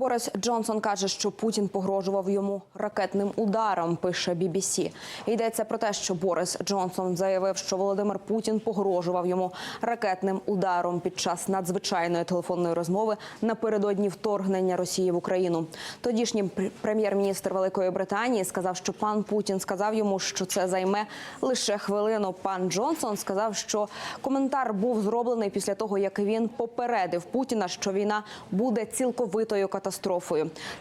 Борис Джонсон каже, що Путін погрожував йому ракетним ударом. Пише BBC. Йдеться про те, що Борис Джонсон заявив, що Володимир Путін погрожував йому ракетним ударом під час надзвичайної телефонної розмови напередодні вторгнення Росії в Україну. Тодішній прем'єр-міністр Великої Британії сказав, що пан Путін сказав йому, що це займе лише хвилину. Пан Джонсон сказав, що коментар був зроблений після того, як він попередив Путіна, що війна буде цілковитою катастрофою.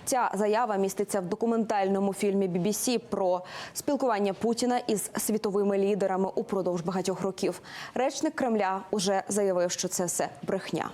Ця заява міститься в документальному фільмі BBC про спілкування Путіна із світовими лідерами упродовж багатьох років. Речник Кремля уже заявив, що це все брехня.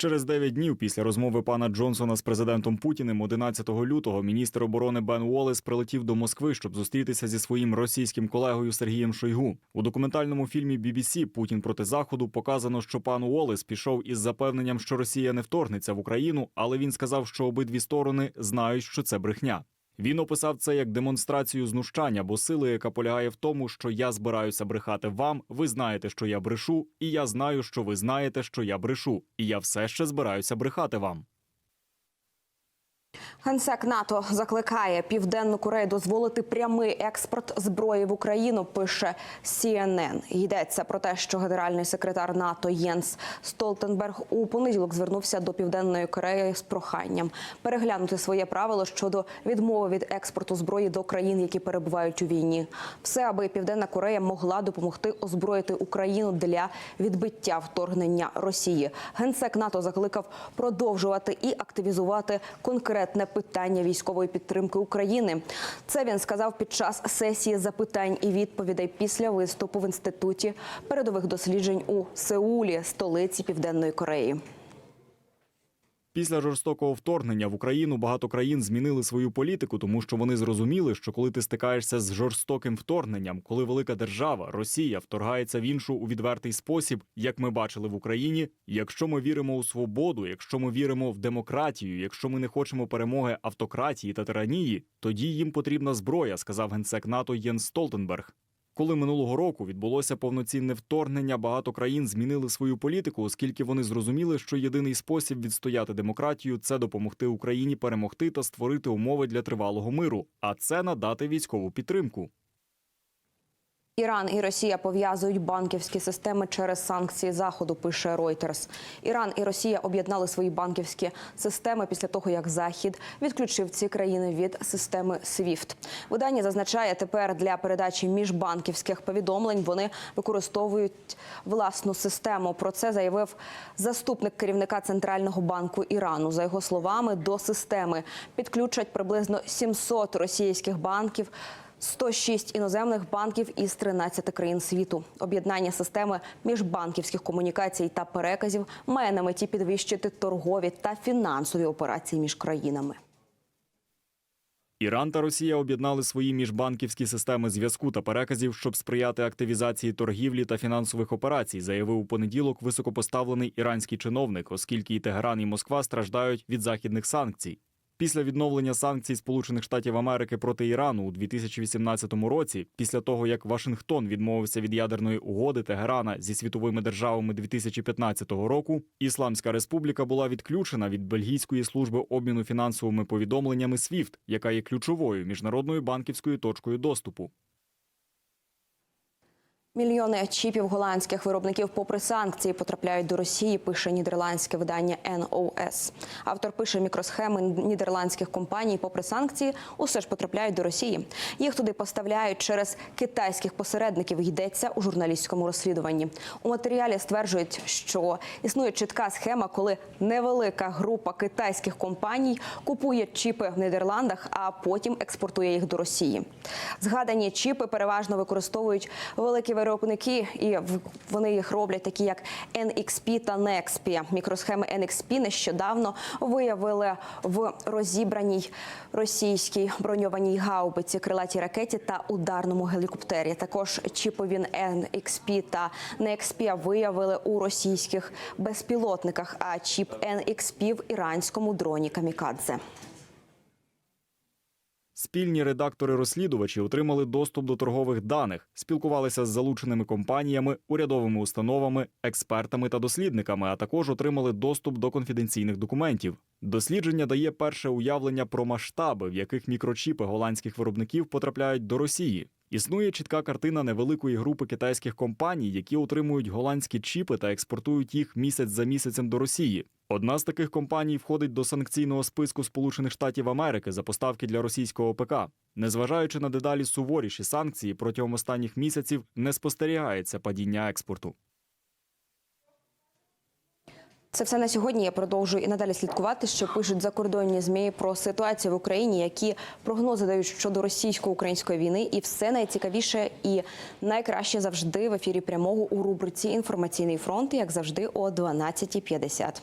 Через 9 днів після розмови пана Джонсона з президентом Путіним 11 лютого міністр оборони Бен Уоллес прилетів до Москви, щоб зустрітися зі своїм російським колегою Сергієм Шойгу. У документальному фільмі BBC Путін проти заходу показано, що пан Уоллес пішов із запевненням, що Росія не вторгнеться в Україну, але він сказав, що обидві сторони знають, що це брехня. Він описав це як демонстрацію знущання, бо сили, яка полягає в тому, що я збираюся брехати вам, ви знаєте, що я брешу, і я знаю, що ви знаєте, що я брешу, і я все ще збираюся брехати вам. Генсек НАТО закликає Південну Корею дозволити прямий експорт зброї в Україну. Пише CNN. Йдеться про те, що генеральний секретар НАТО Єнс Столтенберг у понеділок звернувся до Південної Кореї з проханням переглянути своє правило щодо відмови від експорту зброї до країн, які перебувають у війні. Все, аби Південна Корея могла допомогти озброїти Україну для відбиття вторгнення Росії. Генсек НАТО закликав продовжувати і активізувати конкретне питання військової підтримки України. Це він сказав під час сесії запитань і відповідей після виступу в інституті передових досліджень у Сеулі, столиці Південної Кореї. Після жорстокого вторгнення в Україну багато країн змінили свою політику, тому що вони зрозуміли, що коли ти стикаєшся з жорстоким вторгненням, коли велика держава Росія вторгається в іншу у відвертий спосіб, як ми бачили в Україні, якщо ми віримо у свободу, якщо ми віримо в демократію, якщо ми не хочемо перемоги автократії та тиранії, тоді їм потрібна зброя, сказав генсек НАТО Єнс Столтенберг. Коли минулого року відбулося повноцінне вторгнення, багато країн змінили свою політику, оскільки вони зрозуміли, що єдиний спосіб відстояти демократію це допомогти Україні перемогти та створити умови для тривалого миру, а це надати військову підтримку. Іран і Росія пов'язують банківські системи через санкції заходу. Пише Reuters. Іран і Росія об'єднали свої банківські системи після того, як Захід відключив ці країни від системи SWIFT. Видання зазначає, тепер для передачі міжбанківських повідомлень вони використовують власну систему. Про це заявив заступник керівника центрального банку Ірану. За його словами, до системи підключать приблизно 700 російських банків. 106 іноземних банків із 13 країн світу. Об'єднання системи міжбанківських комунікацій та переказів має на меті підвищити торгові та фінансові операції між країнами. Іран та Росія об'єднали свої міжбанківські системи зв'язку та переказів, щоб сприяти активізації торгівлі та фінансових операцій, заявив у понеділок високопоставлений іранський чиновник, оскільки і Тегеран, і Москва страждають від західних санкцій. Після відновлення санкцій Сполучених Штатів Америки проти Ірану у 2018 році, після того як Вашингтон відмовився від ядерної угоди Тегерана зі світовими державами 2015 року, Ісламська Республіка була відключена від бельгійської служби обміну фінансовими повідомленнями SWIFT, яка є ключовою міжнародною банківською точкою доступу. Мільйони чіпів голландських виробників, попри санкції, потрапляють до Росії. Пише нідерландське видання NOS. Автор пише мікросхеми нідерландських компаній, попри санкції, усе ж потрапляють до Росії. Їх туди поставляють через китайських посередників. Йдеться у журналістському розслідуванні. У матеріалі стверджують, що існує чітка схема, коли невелика група китайських компаній купує чіпи в Нідерландах, а потім експортує їх до Росії. Згадані чіпи переважно використовують великі виробники, і в- вони їх роблять такі, як NXP та NEXP. Мікросхеми NXP нещодавно виявили в розібраній російській броньованій гаубиці, крилатій ракеті та ударному гелікоптері. Також чіпові NXP та NEXP виявили у російських безпілотниках, а чіп NXP в іранському дроні Камікадзе. Спільні редактори-розслідувачі отримали доступ до торгових даних, спілкувалися з залученими компаніями, урядовими установами, експертами та дослідниками, а також отримали доступ до конфіденційних документів. Дослідження дає перше уявлення про масштаби, в яких мікрочіпи голландських виробників потрапляють до Росії. Існує чітка картина невеликої групи китайських компаній, які отримують голландські чіпи та експортують їх місяць за місяцем до Росії. Одна з таких компаній входить до санкційного списку Сполучених Штатів Америки за поставки для російського ПК. Незважаючи на дедалі суворіші санкції, протягом останніх місяців не спостерігається падіння експорту. Це все на сьогодні. Я продовжую і надалі слідкувати, що пишуть закордонні змі про ситуацію в Україні, які прогнози дають щодо російсько-української війни, і все найцікавіше і найкраще завжди в ефірі прямого у рубриці Інформаційний фронт, як завжди, о 12.50.